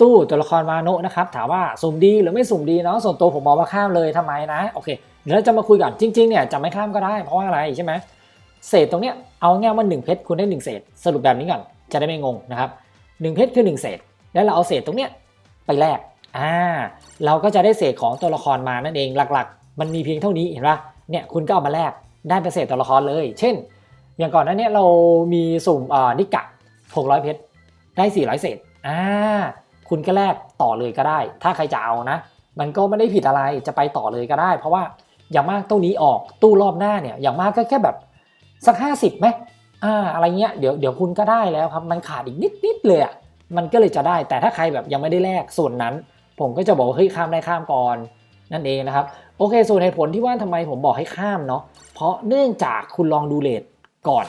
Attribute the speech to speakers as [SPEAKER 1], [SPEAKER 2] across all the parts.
[SPEAKER 1] ตู้ตัวละครวาโนะนะครับถามว่าสุ่มดีหรือไม่สุ่มดีเนาะส่วนตัวผมมองว่าข้ามเลยทำไมนะโอเคเดี๋ยวเราจะมาคุยกันจริงๆเนี่ยจะไม่ข้ามก็ได้เพราะว่าอะไรใช่ไหมเศษตรงเนี้ยเอาง่ายว่าหนึ่งเพชรคุณได้หนึ่งเศษ สรุปแบบนี้ก่อนจะได้ไม่งงนะครับหนึ่งเพชรคือหนึ่งเศษ แล้วเราเอาเศษตรงเนี้ยไปแลกอ่าเราก็จะได้เศษของตัวละครมานั่นเองหลักๆ มันมีเพียงเท่านี้เห็นปะเนี่ยคุณก็เอามาแลกได้เป็นเศษตัวละครเลย เช่น อย่างก่อนหนั้นเนี่ยเรามีสุ่มอ่านิกะ600 เพชรได้ 400 เศษอ่า คุณก็แลกต่อเลยก็ได้ ถ้าใครจะเอานะ มันก็ไม่ได้ผิดอะไรจะไปต่อเลยก็ได้ เพราะว่าอย่างมากตู้นี้ออกตู้รอบหน้าเนี่ยอย่างมากก็แค่แบบสัก 50ไหมอ่าอะไรเงี้ยเดี๋ยวเดี๋ยวคุณก็ได้แล้วครับ มันขาดอีกนิดนิดเลยอะมันก็เลยจะได้แต่ถ้าใครแบบยังไม่ได้แลกส่วนนั้น ผมก็จะบอกว่าเฮ้ยข้ามได้ข้ามก่อนนั่นเองนะครับโอเค ส่วนเหตุผลที่ว่าทำไมผมบอกให้ข้ามเนาะเพราะเนื่องจากคุณลองดูเลทก่อน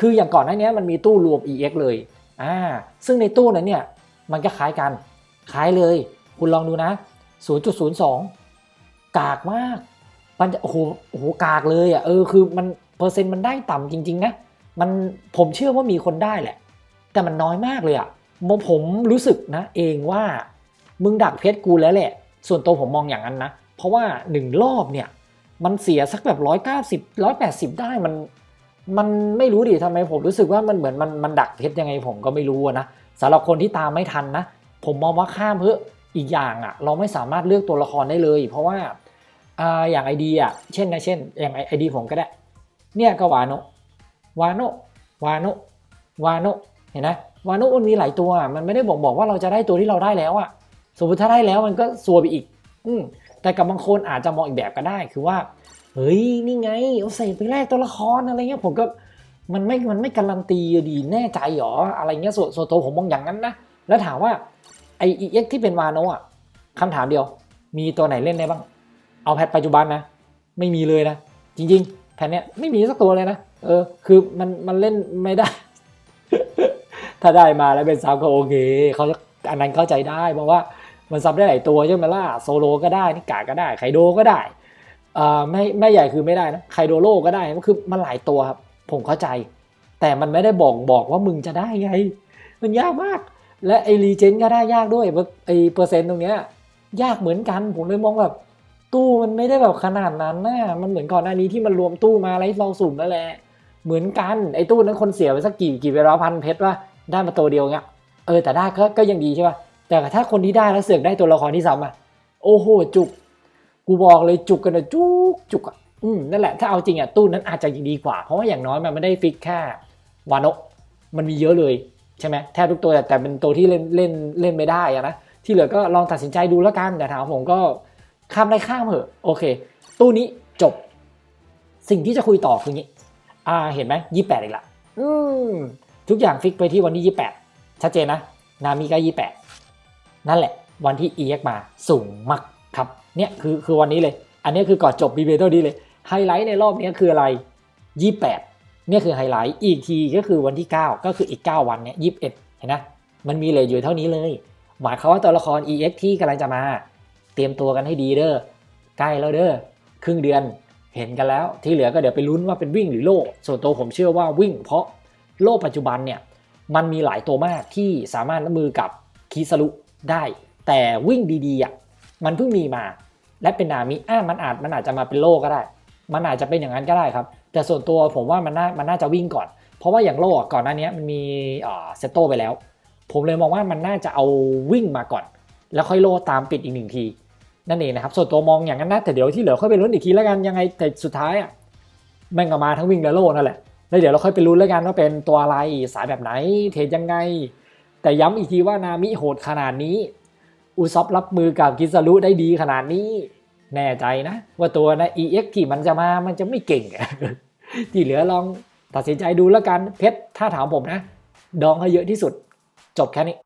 [SPEAKER 1] คืออย่างก่อนหน้านี้มันมีตู้รวม EX เลยอ่าซึ่งในตู้นั้นเนี่ย มันก็คล้ายกันคล้ายเลย คุณลองดูนะ 0.02 กากมากมันจะโอ้โหโอ้โหกากเลยอะเออคือมันเปอร์เซ็นต์มันได้ต่ำจริง ๆ นะมันผมเชื่อว่ามีคนได้แหละ แต่มันน้อยมากเลยอะมผมรู้สึกนะ เองว่ามึงดักเพชรกูแล้วแหละ ส่วนตัวผมมองอย่างนั้นนะ เพราะว่าหนึ่งรอบเนี่ย มันเสียสักแบบร้อยเก้าสิบร้อยแปดสิบได้มัน มันไม่รู้ดิทำไมผมรู้สึกว่ามันเหมือนมันมันดักเพชรยังไงผมก็ไม่รู้นะ สำหรับคนที่ตามไม่ทันนะ ผมมองว่าข้ามเพื่ออีกอย่างอะเราไม่สามารถเลือกตัวละครได้เลย เพราะว่าอย่างไอดีอะเช่นนะเช่น อย่างไอดีผมก็ได้ เนี่ยก็วาโนะวาโนะวาโนะวาโนะเห็นไหมวาโนะมันมีหลายตัว มันไม่ได้บอกบอกว่าเราจะได้ตัวที่เราได้แล้วอะสมมติถ้าได้แล้วมันก็ซัวไปอีก อืมแต่กับบางคนอาจจะมองอีกแบบก็ได้ คือว่า เฮ้ย นี่ไงเอาเศษไปแลกตัวละครอะไรเงี้ย ผมก็ มันไม่มันไม่การันตีดีแน่ใจหรออะไรเงี้ยส่วนส่วนตัวผมมองอย่างนั้นนะแล้วถามว่าไอเอ็กที่เป็นวาโนะอะคำถามเดียว มีตัวไหนเล่นได้บ้าง เอาแพทปัจจุบันนะ ไม่มีเลยนะ จริง ๆ แพทเนี้ยไม่มีสักตัวเลยนะเออคือมันมันเล่นไม่ได้ ถ้าได้มาแล้วเป็นซับก็โอเคเขาจะอันนั้นเข้าใจได้เพราะว่ามันซับได้หลายตัวใช่ไหมล่ะโซโลก็ได้นิกาก็ได้ไคโดก็ได้อ่าไม่ไม่ใหญ่คือไม่ได้นะไคโดโลก็ได้มันคือมันหลายตัวครับ ผมเข้าใจ แต่มันไม่ได้บอกบอกว่ามึงจะได้ไง มันยากมาก และไอรีเจนก็ได้ยากด้วยไอเปอร์เซ็นต์ตรงเนี้ยยากเหมือนกัน ผมเลยมองแบบตู้มันไม่ได้แบบขนาดนั้นนะมันเหมือนก่อนหน้านี้ที่มันรวมตู้มาแล้วเราสุ่มนั่นแหละ เหมือนกันไอ้ตู้นั้นคนเสียไปสักกี่กี่เวลาพันเพชรว่าได้มาตัวเดียวเงี้ย เออแต่ได้ก็ก็ยังดีใช่ป่ะ แต่ถ้าคนที่ได้แล้วเสือกได้ตัวละครที่ซ้ำอะ โอ้โหจุก กูบอกเลยจุกกันนะจุกจุกอะ อืมนั่นแหละถ้าเอาจริงอะตู้นั้นอาจจะดีกว่า เพราะว่าอย่างน้อยมันไม่ได้ฟิกแค่วานโนะมันมีเยอะเลยใช่ไหมแทบทุกตัวแต่แต่เป็นตัวที่เล่นเล่นเล่นไม่ได้อะนะที่เหลือก็ลองตัดสินใจดูแล้วกันแต่ถามผมก็ข้ามได้ข้ามเหอะโอเค ตู้นี้จบ สิ่งที่จะคุยต่อคืองี้ อ่าเห็นไหมยี่แปดอีกละอืมทุกอย่างฟิกไปที่วันที่ยี่แปดชัดเจนนะนามิก็ยี่แปดนั่นแหละ วันที่ EX มาสูงมากครับเนี่ยคือคือวันนี้เลย อันนี้คือก่อนจบบีเบโตดีเลย ไฮไลท์ในรอบนี้คืออะไร 28เนี่ยคือไฮไลท์อีกทีก็คือวันที่ 9 ก็คืออีก 9 วันเนี่ย21 เห็นนะมันมีเลยอยู่เท่านี้เลย หมายความว่าตัวละคร EX ที่กำลังจะมา เตรียมตัวกันให้ดีเด้อใกล้แล้วเด้อครึ่งเดือนเห็นกันแล้ว ที่เหลือก็เดี๋ยวไปลุ้นว่าเป็นวิ่งหรือโล่ส่วนตัวผมเชื่อว่าวิ่ง เพราะโล่ปัจจุบันเนี่ยมันมีหลายตัวมากที่สามารถรับมือกับคีสรุได้ แต่วิ่งดีๆอะมันเพิ่งมีมา และเป็นนามิอ่ามันอาจมันอาจจะมาเป็นโลก็ได้ มันอาจจะเป็นอย่างนั้นก็ได้ครับ แต่ส่วนตัวผมว่ามันน่ามันน่าจะวิ่งก่อน เพราะว่าอย่างโลอะก่อนหน้านี้มันมีเซตโตไปแล้ว ผมเลยมองว่ามันน่าจะเอาวิ่งมาก่อน แล้วค่อยโลตามปิดอีกหนึ่งที นั่นเองนะครับ ส่วนตัวมองอย่างนั้นนะแต่เดี๋ยวที่เหลือค่อยไปลุ้นอีกทีแล้วกันยังไงแต่สุดท้ายอะแม่งก็มาทั้งวิ่งและโลนั่นแหละแล้วเดี๋ยวเราค่อยไปลุ้นแล้วกันว่าเป็นตัวอะไรสายแบบไหนเทรดยังไง แต่ย้ำอีกทีว่านามิโหดขนาดนี้อุซอฟรับมือกับกิซารุได้ดีขนาดนี้ แน่ใจนะ ว่าตัวนะ EX ที่มันจะมามันจะไม่เก่ง ที่เหลือลองตัดสินใจดูแล้วกันเพชรถ้าถามผมนะ ดองให้เยอะที่สุด จบแค่นี้